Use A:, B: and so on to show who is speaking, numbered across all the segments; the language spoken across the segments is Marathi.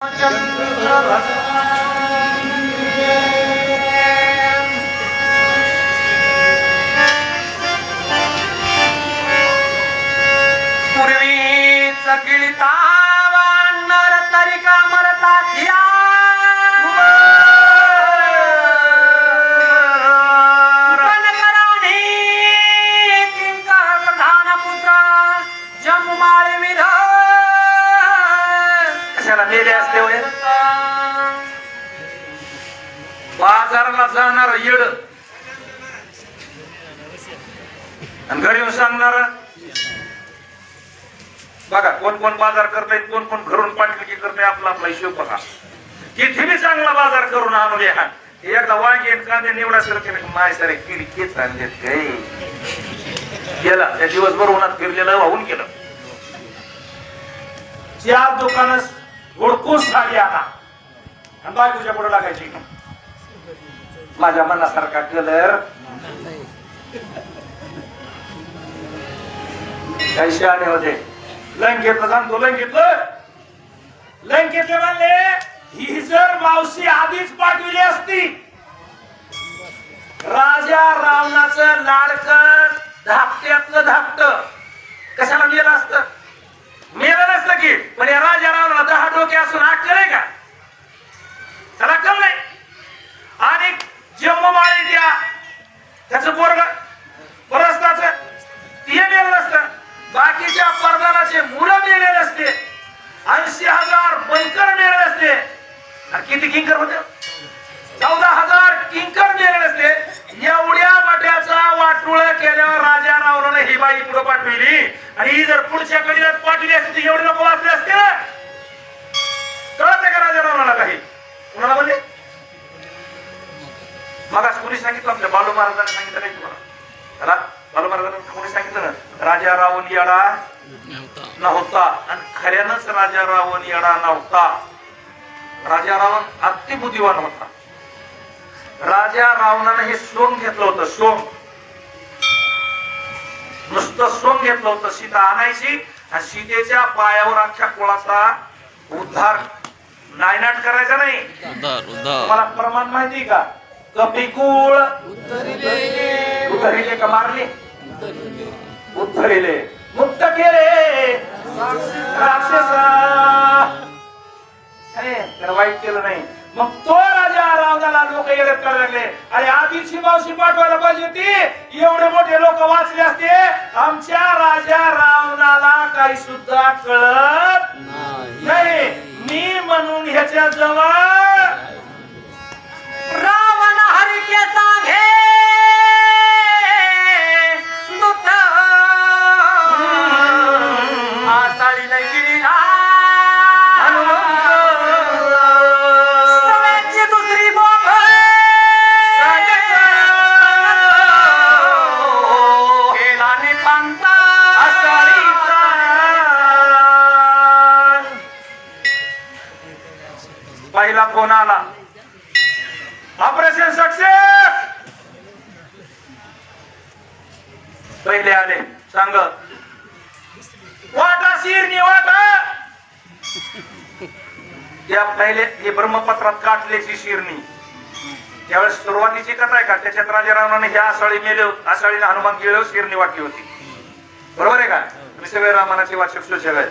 A: 大家都 कशाला असते होय बाजाराला जाणार येड. आणि घरी येऊन सांगणार बघा कोण कोण बाजार करताय कोण कोण घरून पाठविकी करताय आपला आपला हिशोब बघा. किती मी चांगला बाजार करून आणू द्या एकदा वांगे कांदे निवडा सर केलं माय सर किडी केच आणले गेला त्या दिवसभर उन्हात फिरलेलं वाहून गेलं. चार दुकान ओळखून साडी आणा आणि बायकोच्या पुढे लागायची. माझ्या मनासारखा कलर काही शहाणे होते. लंकेतलं सांगतो लंकेतलं. लंकेतले म्हणले ही जर मावशी आधीच पाठविली असती राजा रावणाचं लाडक धाकट्यातलं धाकट कशाला गेलं असतं? मेलं नसलं की पण या राजा रावणाला दहा डोके असून अक्कल आहे का? त्याला अक्कल नाही पुढे पाठविली. आणि ही जर पुढच्या कडीला पाठविली असती एवढे लोक वाचले असते ना. कळत का राजा रावणाला काही? कुणाला बोलले? मग कोणी सांगितलं आपल्या बालू महाराजांनी सांगितलं नाही तुम्हाला? बालू महाराजांनी कोणी सांगितलं ना? राजा रावण येडा नव्हता. आणि खऱ्यानंच राजा रावण येडा नव्हता. राजा रावण अतिबुद्धिवान होता. राजा रावणानं हे सोंग घेतलं होतं सोंग. नुसतं सोंग घेतलं होतं. सीता आणायची आणि सीतेच्या पायावर अख्ख्या कुळाचा उद्धार नायनाट करायचा नाही.
B: उधार उधार
A: तुम्हाला प्रमाण माहिती का? कपिकुळ उतरिले का मारले? उद्धरिले. मुक्त केले. राक्षसा. अरे त्याला वाईट केलं नाही. मग तो करायला लागले. अरे आधीची मावशी पाठवायला पाहिजे ती एवढे मोठे लोक वाचले असते. आमच्या राजा रावणाला काही सुद्धा कळत नाही. मी म्हणून ह्याच्या जवळ रावण हरिकेचा फोन आला ऑपरेशन सक्सेस पहिले आले सांग. वाटा शिरणी वाटा! या पहिले हे ब्रह्मपत्रात काटल्याची शिरणी. त्यावेळेस सुरुवातीची कथा आहे का त्याच्यात राजारामाने ह्या आसाळी मेले आसाळीने हनुमान गिळव शिरणी वाटली होती. बरोबर आहे का? सगळे रामानाचे वाचक सुचक आहेत.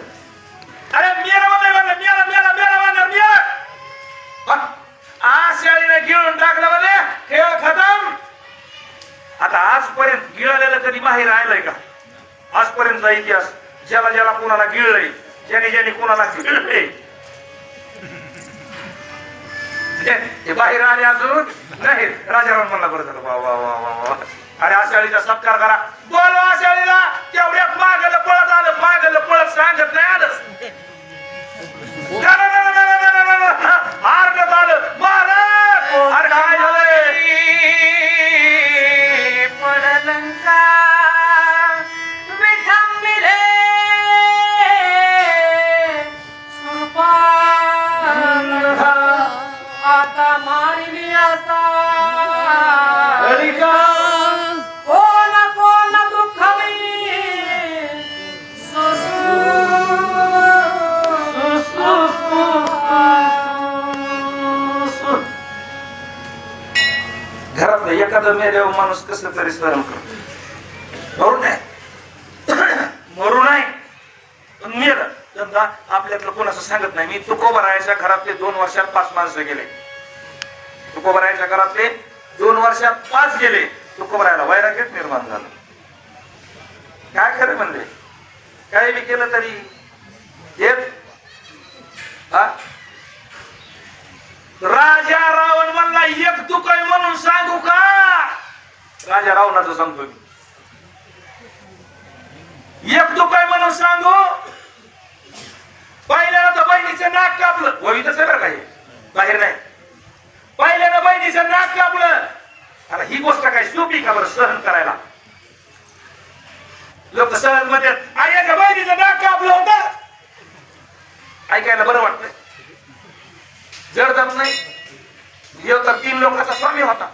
A: अरे मेला मेला मेला मेला मेला मेला आशाळीने गिळून टाकलं म्हणजे खेळ खतम. आता आजपर्यंत गिळलेलं कधी बाहेर आलंय का? आजपर्यंतचा इतिहास ज्याला ज्याला कोणाला गिळलंय ज्याने ज्याने कोणाला गिळलंय. हे बाहेर आले अजून? नाही राजाराम म्हणला बरं झालं वा वा वा वा वा. अरे आषाढीचा सत्कार करा. बोलवा आषाढीला तेवढ्या मागलं पळत आलं मागलं पळत सांगत नाही आलं. एखादं मेल्यावर माणूस कसं तरी स्मरण करतो. मरू नाही मरू नाही पण मेलं. समजा आपल्यातलं कोणाचं सांगत नाही. मी तुकोबरायाच्या घरातले दोन वर्षात पाच माणसं गेले. तुकोबरायाच्या घरातले दोन वर्षात पाच गेले. तुकोबरायाला वैराग्यच निर्माण झालं. काय खरं म्हणले? काही बी केलं तरी येत. हा? राजा रावण म्हणला एक तुकय म्हणून सांगू का? राजा रावणाचं सांगतो मी. एक तुकय म्हणून सांगू? पहिल्याला तर बहिणीचं नाक कापलं. वहितच आहे बरं काही बाहेर नाही. पहिल्यानं बहिणीचं नाक कापलं. आता ही गोष्ट काय सोपी का बरं सहन करायला? लोक सहनमध्ये आईच्या बहिणीचं नाक कापलं होतं. ऐकायला बरं वाटतंय. जड जात नाही ह्यो तर तीन लोकांचा स्वामी होता.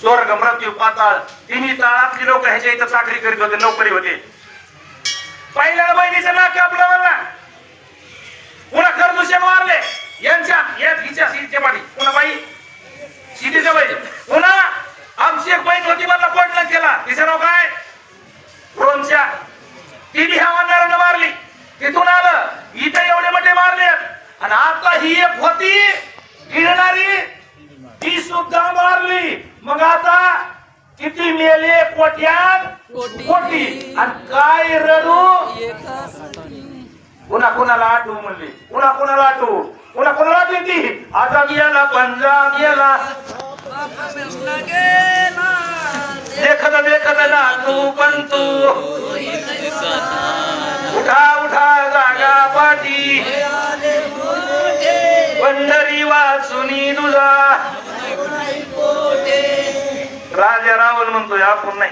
A: स्वर्ग मृत्यू पाताळ तिन्ही ताळातली लोक ह्याच्या इथं चाकरी करीत होते नोकरी होते. पहिल्या बहिणीचं नाक आपलं म्हणला. पुन्हा खरदुशे मारले यांच्या या हिच्या सीटच्या पाठी पुन्हा बाई सीटीच्या बाई पुन्हा आमची एक बहीण होती मला पडलं केला तिचं नाव काय ब्रोनच्या तिने ह्या वानरानं मारली तिथून आलं इथं एवढे मोठे मारले आणि आता ही एक होती गिरणारी ती सुद्धा मारली. मग आता किती मेले कोट्यान कोटी. आणि काय रडू? पुन्हा कुणाला आठवू म्हणले? पुन्हा कुणाला आठवू? पुन्हा कुणाला आठवू ती आता गेला पंजाब गेला. देखत देखत ना तू पण तू. उठा उठा जागा पाठी. वाचुनी तुझा. राजा रावण म्हणतोय आपण नाही.